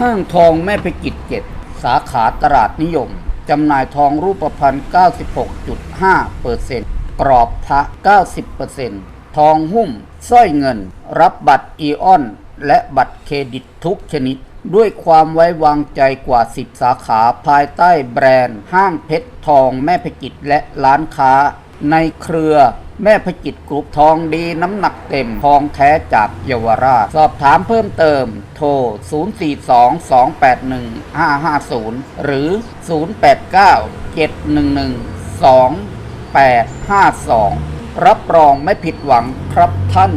ห้างทองแม่พิกิจเจ็ดสาขาตลาดนิยม จำหน่ายทองรูปพรรณ 96.5เปอร์เซ็นต์กรอบพระ 90เปอร์เซ็นต์ทองหุ้มสร้อยเงิน รับบัตรอีออน และบัตรเครดิตทุกชนิด ด้วยความไว้วางใจกว่า 10 สาขาภายใต้แบรนด์ ห้างเพชรทองแม่พิกิจและร้านค้า ในเครือ แม่พกิจกรุ๊ปทองดีน้ำหนักเต็ม ทองแท้จากเยาวราช สอบถามเพิ่มเติม โทร 042-281-550 หรือ 089-711-2852 รับรองไม่ผิดหวังครับท่าน